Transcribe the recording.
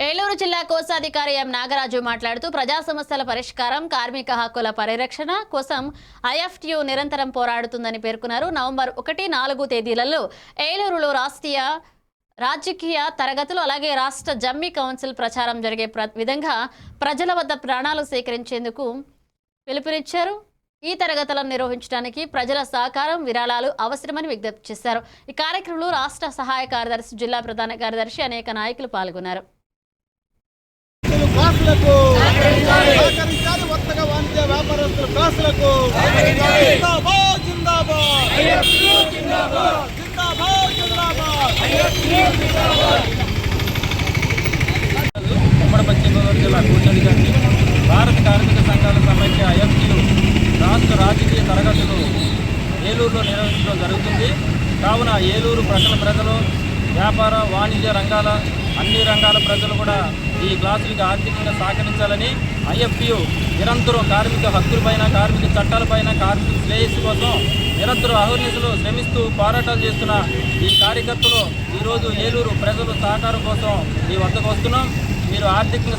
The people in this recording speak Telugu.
ఏలూరు జిల్లా కోశాధికారి ఎం నాగరాజు మాట్లాడుతూ ప్రజా సమస్యల పరిష్కారం కార్మిక హక్కుల పరిరక్షణ కోసం ఐఎఫ్టియు నిరంతరం పోరాడుతుందని పేర్కొన్నారు. నవంబర్ ఒకటి నాలుగు తేదీలలో ఏలూరులో రాష్ట్రీయ రాజకీయ తరగతులు అలాగే రాష్ట్ర జమ్మి కౌన్సిల్ ప్రచారం జరిగే ప్ర- విధంగా ప్రజల వద్ద ప్రాణాలు సేకరించేందుకు పిలుపునిచ్చారు. ఈ తరగతులను నిర్వహించడానికి ప్రజల సహకారం విరాళాలు అవసరమని విజ్ఞప్తి చేశారు. ఈ కార్యక్రమంలో రాష్ట్ర సహాయ కార్యదర్శి జిల్లా ప్రధాన కార్యదర్శి అనేక నాయకులు పాల్గొన్నారు. కాసులకు సహకరించాలి వర్తక వాణిజ్య వ్యాపారస్తుల కాసులకు. జిందాబాద్ జిందాబాద్. జిందాబాద్. జిందాబాద్ ఉమ్మడి పశ్చిమ గోదావరి జిల్లా కోశాధికారిని భారత కార్మిక సంఘాల సమైక్య ఐఎఫ్టీయు రాష్ట్ర రాజకీయ తరగతులు ఏలూరులో నిర్వహించడం జరుగుతుంది. కావున ఏలూరు ప్రజల ప్రజలు వ్యాపార వాణిజ్య రంగాల అన్ని రంగాల ప్రజలు కూడా ఈ క్లాసులకి ఆర్థికంగా సహకరించాలని ఐఎఫ్పియు నిరంతరం కార్మిక హక్కులపైన కార్మిక చట్టాలపైన కార్మిక శ్రేయస్సు కోసం నిరంతరం అహర్నిశలు శ్రమిస్తూ పోరాటాలు చేస్తున్న ఈ కార్యకర్తలు ఈరోజు ఏలూరు ప్రజలు సహకారం కోసం ఈ వద్దకు వస్తున్నాం. మీరు ఆర్థికంగా